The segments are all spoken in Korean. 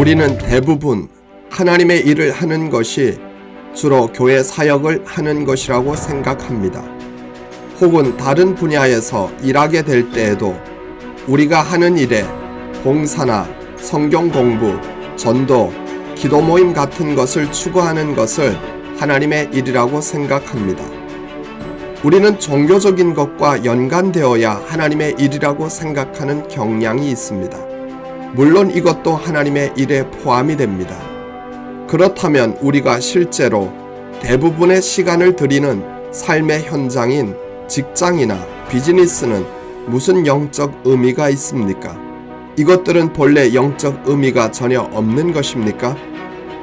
우리는 대부분 하나님의 일을 하는 것이 주로 교회 사역을 하는 것이라고 생각합니다. 혹은 다른 분야에서 일하게 될 때에도 우리가 하는 일에 봉사나 성경 공부, 전도, 기도 모임 같은 것을 추구하는 것을 하나님의 일이라고 생각합니다. 우리는 종교적인 것과 연관되어야 하나님의 일이라고 생각하는 경향이 있습니다. 물론 이것도 하나님의 일에 포함이 됩니다. 그렇다면 우리가 실제로 대부분의 시간을 들이는 삶의 현장인 직장이나 비즈니스는 무슨 영적 의미가 있습니까? 이것들은 본래 영적 의미가 전혀 없는 것입니까?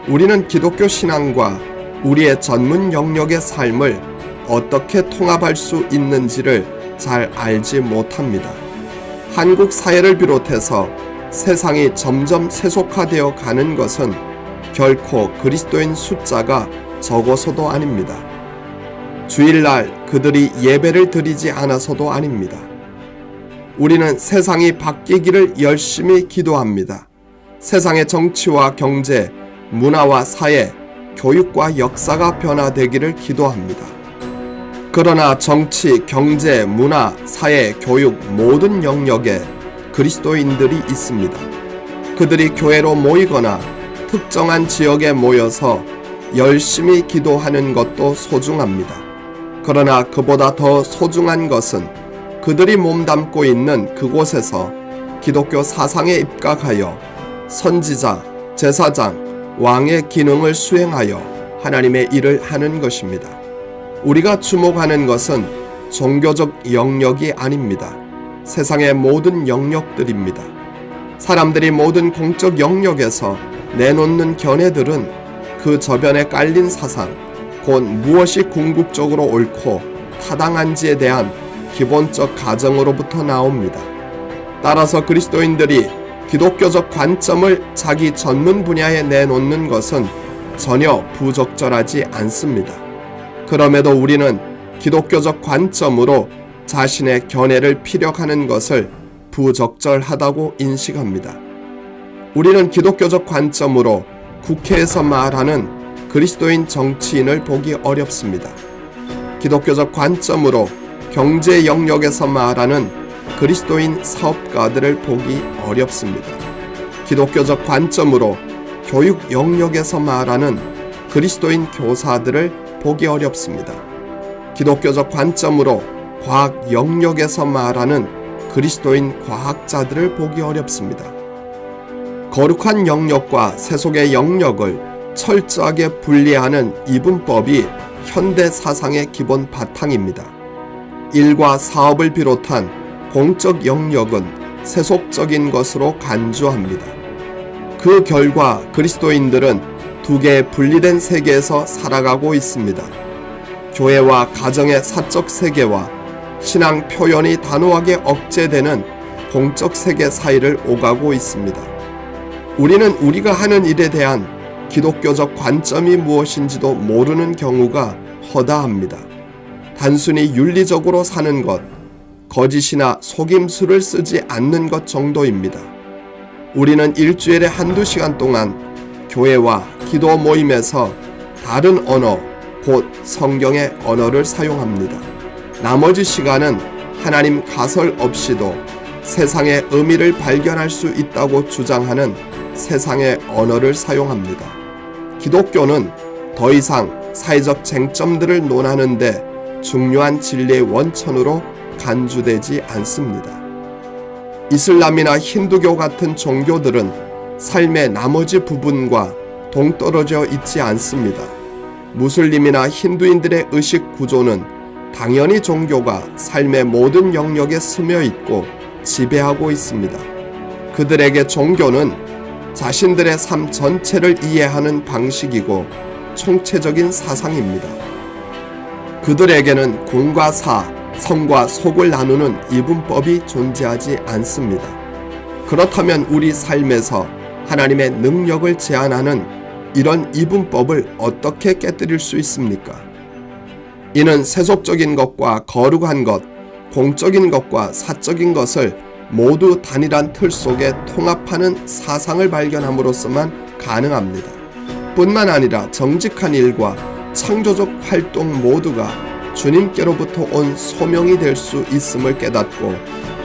우리는 기독교 신앙과 우리의 전문 영역의 삶을 어떻게 통합할 수 있는지를 잘 알지 못합니다. 한국 사회를 비롯해서 세상이 점점 세속화되어 가는 것은 결코 그리스도인 숫자가 적어서도 아닙니다. 주일날 그들이 예배를 드리지 않아서도 아닙니다. 우리는 세상이 바뀌기를 열심히 기도합니다. 세상의 정치와 경제, 문화와 사회, 교육과 역사가 변화되기를 기도합니다. 그러나 정치, 경제, 문화, 사회, 교육 모든 영역에 그리스도인들이 있습니다. 그들이 교회로 모이거나 특정한 지역에 모여서 열심히 기도하는 것도 소중합니다. 그러나 그보다 더 소중한 것은 그들이 몸담고 있는 그곳에서 기독교 사상에 입각하여 선지자, 제사장, 왕의 기능을 수행하여 하나님의 일을 하는 것입니다. 우리가 주목하는 것은 종교적 영역이 아닙니다. 세상의 모든 영역들입니다. 사람들이 모든 공적 영역에서 내놓는 견해들은 그 저변에 깔린 사상, 곧 무엇이 궁극적으로 옳고 타당한지에 대한 기본적 가정으로부터 나옵니다. 따라서 그리스도인들이 기독교적 관점을 자기 전문 분야에 내놓는 것은 전혀 부적절하지 않습니다. 그럼에도 우리는 기독교적 관점으로 자신의 견해를 피력하는 것을 부적절하다고 인식합니다. 우리는 기독교적 관점으로 국회에서 말하는 그리스도인 정치인을 보기 어렵습니다. 기독교적 관점으로 경제 영역에서 말하는 그리스도인 사업가들을 보기 어렵습니다. 기독교적 관점으로 교육 영역에서 말하는 그리스도인 교사들을 보기 어렵습니다. 기독교적 관점으로 과학 영역에서 말하는 그리스도인 과학자들을 보기 어렵습니다. 거룩한 영역과 세속의 영역을 철저하게 분리하는 이분법이 현대 사상의 기본 바탕입니다. 일과 사업을 비롯한 공적 영역은 세속적인 것으로 간주합니다. 그 결과 그리스도인들은 두 개의 분리된 세계에서 살아가고 있습니다. 교회와 가정의 사적 세계와 신앙 표현이 단호하게 억제되는 공적 세계 사이를 오가고 있습니다. 우리는 우리가 하는 일에 대한 기독교적 관점이 무엇인지도 모르는 경우가 허다합니다. 단순히 윤리적으로 사는 것, 거짓이나 속임수를 쓰지 않는 것 정도입니다. 우리는 일주일에 한두 시간 동안 교회와 기도 모임에서 다른 언어, 곧 성경의 언어를 사용합니다. 나머지 시간은 하나님 가설 없이도 세상의 의미를 발견할 수 있다고 주장하는 세상의 언어를 사용합니다. 기독교는 더 이상 사회적 쟁점들을 논하는데 중요한 진리의 원천으로 간주되지 않습니다. 이슬람이나 힌두교 같은 종교들은 삶의 나머지 부분과 동떨어져 있지 않습니다. 무슬림이나 힌두인들의 의식 구조는 당연히 종교가 삶의 모든 영역에 스며 있고 지배하고 있습니다. 그들에게 종교는 자신들의 삶 전체를 이해하는 방식이고 총체적인 사상입니다. 그들에게는 공과 사, 성과 속을 나누는 이분법이 존재하지 않습니다. 그렇다면 우리 삶에서 하나님의 능력을 제한하는 이런 이분법을 어떻게 깨뜨릴 수 있습니까? 이는 세속적인 것과 거룩한 것, 공적인 것과 사적인 것을 모두 단일한 틀 속에 통합하는 사상을 발견함으로써만 가능합니다. 뿐만 아니라 정직한 일과 창조적 활동 모두가 주님께로부터 온 소명이 될 수 있음을 깨닫고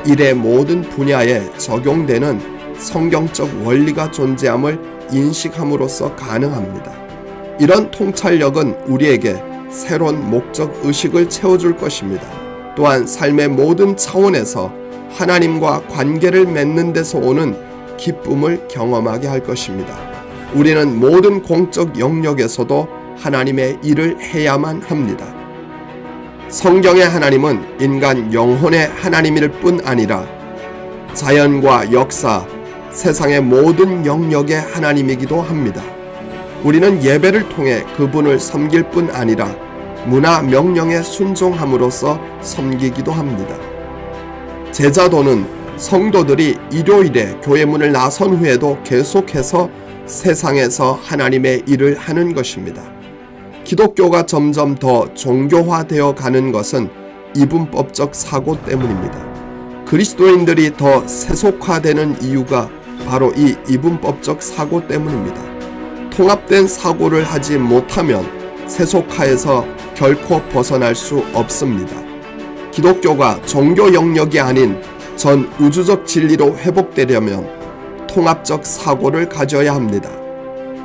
일의 모든 분야에 적용되는 성경적 원리가 존재함을 인식함으로써 가능합니다. 이런 통찰력은 우리에게 새로운 목적 의식을 채워줄 것입니다. 또한 삶의 모든 차원에서 하나님과 관계를 맺는 데서 오는 기쁨을 경험하게 할 것입니다. 우리는 모든 공적 영역에서도 하나님의 일을 해야만 합니다. 성경의 하나님은 인간 영혼의 하나님일 뿐 아니라 자연과 역사, 세상의 모든 영역의 하나님이기도 합니다. 우리는 예배를 통해 그분을 섬길 뿐 아니라 문화 명령에 순종함으로써 섬기기도 합니다. 제자도는 성도들이 일요일에 교회 문을 나선 후에도 계속해서 세상에서 하나님의 일을 하는 것입니다. 기독교가 점점 더 종교화되어 가는 것은 이분법적 사고 때문입니다. 그리스도인들이 더 세속화되는 이유가 바로 이 이분법적 사고 때문입니다. 통합된 사고를 하지 못하면 세속화에서 결코 벗어날 수 없습니다. 기독교가 종교 영역이 아닌 전 우주적 진리로 회복되려면 통합적 사고를 가져야 합니다.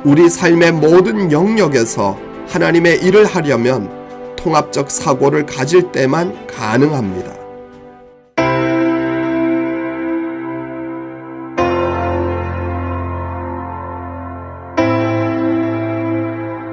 우리 삶의 모든 영역에서 하나님의 일을 하려면 통합적 사고를 가질 때만 가능합니다.